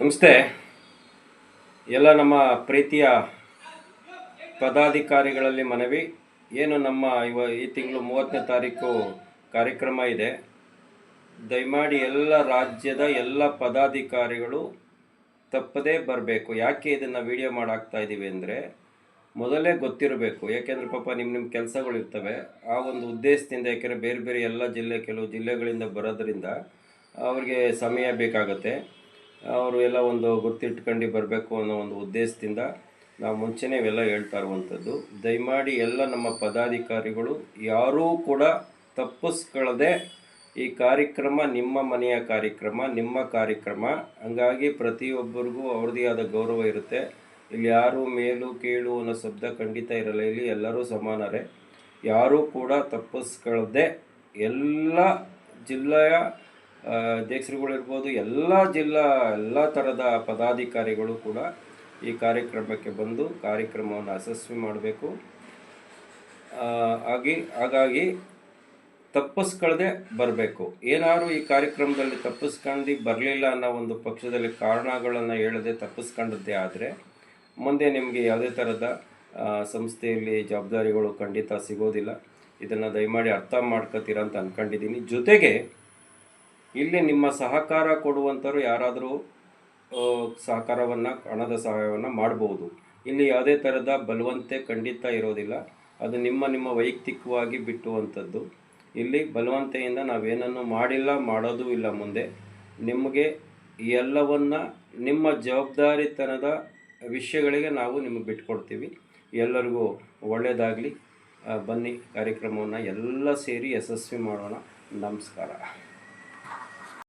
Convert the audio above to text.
ನಮಸ್ತೆ. ಎಲ್ಲ ನಮ್ಮ ಪ್ರೀತಿಯ ಪದಾಧಿಕಾರಿಗಳಲ್ಲಿ ಮನವಿ. ಏನು ನಮ್ಮ ಇವ ಈ ತಿಂಗಳು ಮೂವತ್ತನೇ ತಾರೀಕು ಕಾರ್ಯಕ್ರಮ ಇದೆ. ದಯಮಾಡಿ ಎಲ್ಲ ರಾಜ್ಯದ ಎಲ್ಲ ಪದಾಧಿಕಾರಿಗಳು ತಪ್ಪದೇ ಬರಬೇಕು. ಯಾಕೆ ಇದನ್ನು ವಿಡಿಯೋ ಮಾಡಾಕ್ತಾ ಇದ್ದೀವಿ ಅಂದರೆ ಮೊದಲೇ ಗೊತ್ತಿರಬೇಕು. ಯಾಕೆಂದರೆ ಪಾಪ ನಿಮ್ಮ ನಿಮ್ಮ ಕೆಲಸಗಳು ಇರ್ತವೆ. ಆ ಒಂದು ಉದ್ದೇಶದಿಂದ, ಯಾಕೆಂದರೆ ಬೇರೆ ಬೇರೆ ಎಲ್ಲ ಜಿಲ್ಲೆ, ಕೆಲವು ಜಿಲ್ಲೆಗಳಿಂದ ಬರೋದ್ರಿಂದ ಅವ್ರಿಗೆ ಸಮಯ ಬೇಕಾಗತ್ತೆ. ಅವರು ಎಲ್ಲ ಒಂದು ಗುರ್ತಿಟ್ಕೊಂಡು ಬರಬೇಕು ಅನ್ನೋ ಒಂದು ಉದ್ದೇಶದಿಂದ ನಾವು ಮುಂಚೆನೇ ಇವೆಲ್ಲ ಹೇಳ್ತಾ ಇರುವಂಥದ್ದು. ದಯಮಾಡಿ ಎಲ್ಲ ನಮ್ಮ ಪದಾಧಿಕಾರಿಗಳು ಯಾರೂ ಕೂಡ ತಪ್ಪಿಸ್ಕೊಳ್ಳದೆ ಈ ಕಾರ್ಯಕ್ರಮ ನಿಮ್ಮ ಮನೆಯ ಕಾರ್ಯಕ್ರಮ, ನಿಮ್ಮ ಕಾರ್ಯಕ್ರಮ. ಹಂಗಾಗಿ ಪ್ರತಿಯೊಬ್ಬರಿಗೂ ಅವ್ರದ್ದೇ ಆದ ಗೌರವ ಇರುತ್ತೆ. ಇಲ್ಲಿ ಯಾರು ಮೇಲು ಕೀಳು ಅನ್ನೋ ಶಬ್ದ ಖಂಡಿತ ಇರಲ್ಲ. ಇಲ್ಲಿ ಎಲ್ಲರೂ ಸಮಾನರೇ. ಯಾರೂ ಕೂಡ ತಪ್ಪಿಸ್ಕೊಳ್ಳದೆ ಎಲ್ಲ ಜಿಲ್ಲೆಯ ಅಧ್ಯಕ್ಷರುಗಳಿರ್ಬೋದು, ಎಲ್ಲ ಜಿಲ್ಲಾ, ಎಲ್ಲ ಥರದ ಪದಾಧಿಕಾರಿಗಳು ಕೂಡ ಈ ಕಾರ್ಯಕ್ರಮಕ್ಕೆ ಬಂದು ಕಾರ್ಯಕ್ರಮವನ್ನು ಯಶಸ್ವಿ ಮಾಡಬೇಕು. ಹಾಗೆ, ಹಾಗಾಗಿ ತಪ್ಪಿಸ್ಕೊಳ್ಳದೆ ಬರಬೇಕು. ಏನಾದರೂ ಈ ಕಾರ್ಯಕ್ರಮದಲ್ಲಿ ತಪ್ಪಿಸ್ಕೊಂಡು ಬರಲಿಲ್ಲ ಅನ್ನೋ ಒಂದು ಪಕ್ಷದಲ್ಲಿ ಕಾರಣಗಳನ್ನು ಹೇಳದೆ ತಪ್ಪಿಸ್ಕೊಂಡದ್ದೇ ಆದರೆ, ಮುಂದೆ ನಿಮಗೆ ಯಾವುದೇ ಥರದ ಸಂಸ್ಥೆಯಲ್ಲಿ ಜವಾಬ್ದಾರಿಗಳು ಖಂಡಿತ ಸಿಗೋದಿಲ್ಲ. ಇದನ್ನು ದಯಮಾಡಿ ಅರ್ಥ ಮಾಡ್ಕೋತೀರ ಅಂತ ಅಂದ್ಕೊಂಡಿದ್ದೀನಿ ಜೊತೆಗೆ ಇಲ್ಲಿ ನಿಮ್ಮ ಸಹಕಾರ ಕೊಡುವಂಥವ್ರು ಯಾರಾದರೂ ಸಹಕಾರವನ್ನು, ಹಣದ ಸಹಾಯವನ್ನು ಮಾಡಬಹುದು ಇಲ್ಲಿ ಯಾವುದೇ ಥರದ ಬಲವಂತೆ ಖಂಡಿತ ಇರೋದಿಲ್ಲ. ಅದು ನಿಮ್ಮ ನಿಮ್ಮ ವೈಯಕ್ತಿಕವಾಗಿ ಬಿಟ್ಟುವಂಥದ್ದು. ಇಲ್ಲಿ ಬಲವಂತೆಯಿಂದ ನಾವೇನನ್ನು ಮಾಡಿಲ್ಲ, ಮಾಡೋದು ಇಲ್ಲ ಮುಂದೆ. ನಿಮಗೆ ಎಲ್ಲವನ್ನ, ನಿಮ್ಮ ಜವಾಬ್ದಾರಿತನದ ವಿಷಯಗಳಿಗೆ ನಾವು ನಿಮಗೆ ಬಿಟ್ಕೊಡ್ತೀವಿ ಎಲ್ಲರಿಗೂ ಒಳ್ಳೆಯದಾಗಲಿ ಬನ್ನಿ, ಕಾರ್ಯಕ್ರಮವನ್ನು ಎಲ್ಲ ಸೇರಿ ಯಶಸ್ವಿ ಮಾಡೋಣ. ನಮಸ್ಕಾರ.